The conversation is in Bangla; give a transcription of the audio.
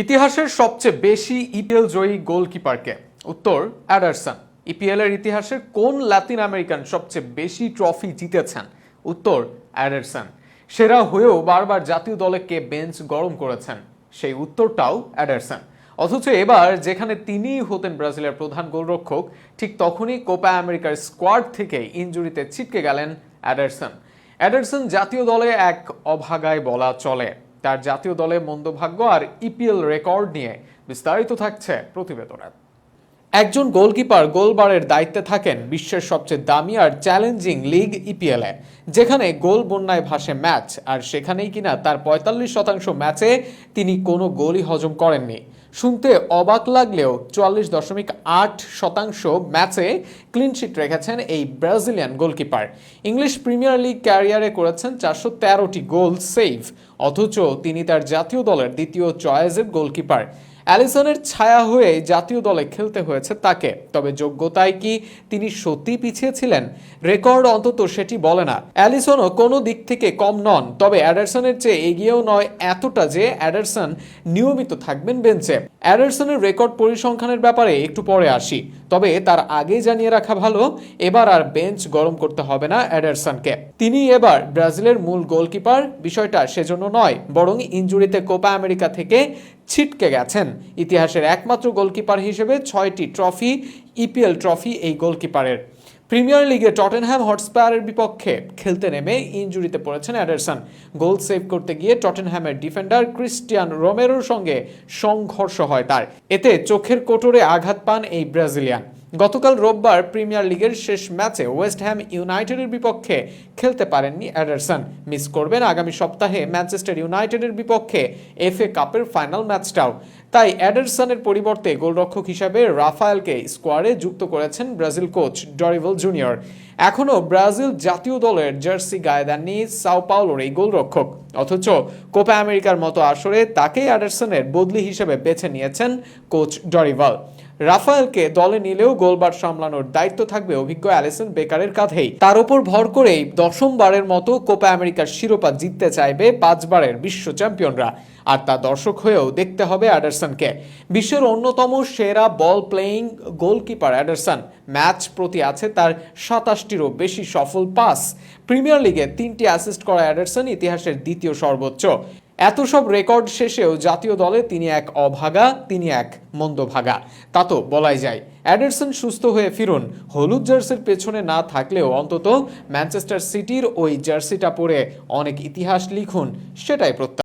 ইতিহাসের সবচেয়ে বেশি ইপিএল জয়ী গোলকিপারকে। উত্তর, অ্যাডারসন। ইপিএল এর ইতিহাসের কোন লাতিন আমেরিকান সবচেয়ে বেশি ট্রফি জিতেছেন? উত্তর, অ্যাডারসন। সেরা হয়েও বারবার জাতীয় দলে কে বেঞ্চ গরম করেছেন। সেই উত্তরটাও অ্যাডারসন। অথচ এবার যেখানে তিনিই হতেন ব্রাজিলের প্রধান গোলরক্ষক, ঠিক তখনই কোপা আমেরিকার স্কোয়াড থেকে ইনজুরিতে ছিটকে গেলেন অ্যাডারসন। অ্যাডারসন জাতীয় দলে এক অভাগায় বলা চলে। তার জাতীয় দলে মন্দভাগ্য আর ইপিএল রেকর্ড নিয়ে বিস্তারিত থাকছে প্রতিবেদনে। একজন গোলকিপার গোলবারের দায়িত্বে থাকেন বিশ্বের সবচেয়ে দামি আর চ্যালেঞ্জিং লিগ ইপিএলে যেখানে গোল বন্যায় ভাসে ম্যাচ, আর সেখানেই কিনা তার পঁয়তাল্লিশ শতাংশ ম্যাচে তিনি কোনো গোলই হজম করেননি। শুনতে অবাক লাগলেও চুয়াল্লিশ দশমিক আট শতাংশ ম্যাচে ক্লিনশিট রেখেছেন এই Brazilian goalkeeper. English Premier League ক্যারিয়ারে করেছেন চারশো তেরোটি গোল সেভ, অথচ তিনি তার জাতীয় দলের দ্বিতীয় চয়েসের গোলকিপার। অ্যালিসনের ছায়া হয়ে জাতীয় দলে খেলতে হয়েছে তাকে। তবে যোগ্যতায় কি তিনি সত্যি পিছিয়ে ছিলেন? রেকর্ড অন্তত সেটি বলে না। অ্যালিসনও কোনো দিক থেকে কম নন, তবে অ্যাডারসনের চেয়ে এগিয়েও নয় এতটা যে অ্যাডারসন নিয়মিত থাকবেন বেঞ্চে। অ্যাডারসনের রেকর্ড পরিসংখ্যানের ব্যাপারে একটু পরে আসি, তবে তার আগেই জানিয়ে রাখা ভালো, এবার আর বেঞ্চ গরম করতে হবে না অ্যাডারসনকে। তিনি এবার ব্রাজিলের মূল গোলকিপার, বিষয়টা সেজন্য নয়, বরং ইনজুরিতে কোপা আমেরিকা থেকে ছিটকে গেছেন। ইতিহাসের একমাত্র গোলকিপার হিসেবে ছয়টি ট্রফি ইপিএল ট্রফি এই গোলকিপারের। প্রিমিয়ার লিগে টটেনহ্যাম হটস্পায়ারের বিপক্ষে খেলতে নেমে ইঞ্জুরিতে পড়েছেন অ্যাডারসন। গোল সেভ করতে গিয়ে টটেনহ্যামের ডিফেন্ডার ক্রিস্টিয়ান রোমেরোর সঙ্গে সংঘর্ষ হয় তার। এতে চোখের কোটরে আঘাত পান এই ব্রাজিলিয়ান। গতকাল রোববার প্রিমিয়ার লিগের শেষ ম্যাচে ওয়েস্ট হ্যাম ইউনাইটেডের বিপক্ষে খেলতে পারেননি অ্যাডারসন। মিস করবেন আগামী সপ্তাহে ম্যানচেস্টার ইউনাইটেডের বিপক্ষে এফএ কাপের ফাইনাল ম্যাচটাও। তাই অ্যাডারসনের পরিবর্তে গোলরক্ষক হিসাবে রাফায়েলকে স্কোয়াডে যুক্ত করেছেন ব্রাজিল কোচ ডরিভেল জুনিয়র। এখনও ব্রাজিল জাতীয় দলের জার্সি গায়ে দেননি সাও পাওলোর এই গোলরক্ষক। অথচ কোপা আমেরিকার মতো আসরে তাকেই অ্যাডারসনের বদলি হিসেবে বেছে নিয়েছেন কোচ ডরিভাল। রাফায়েলকে দলে নিলেও গোলবার সামলানোর দায়িত্ব থাকবে অভিজ্ঞ অ্যালিসন বেকারের কাঁধেই। তার উপর ভর করেই দশমবারের মতো কোপা আমেরিকার শিরোপা জিততে চাইবে পাঁচবারের বিশ্ব চ্যাম্পিয়নরা। আর তা দর্শক হয়েও দেখতে হবে অ্যাডারসনকে। বিশ্বের অন্যতম সেরা ball playing goalkeeper Ederson. Match প্রতি আছে তার সাতাশটিরও বেশি সফল পাস। প্রিমিয়ার লিগে তিনটি অ্যাসিস্ট করা অ্যাডারসন ইতিহাসের দ্বিতীয় সর্বোচ্চ। এত সব রেকর্ড শেষেও জাতীয় দলে তিনি এক অভাগা, তিনি এক মন্দভাগা। তা তো বলাই যায়। অ্যাডারসন সুস্থ হয়ে ফিরুন। হলুদ জার্সির পেছনে না থাকলেও অন্তত ম্যানচেস্টার সিটির ওই জার্সিটা পরে অনেক ইতিহাস লিখুন, সেটাই প্রত্যাশা।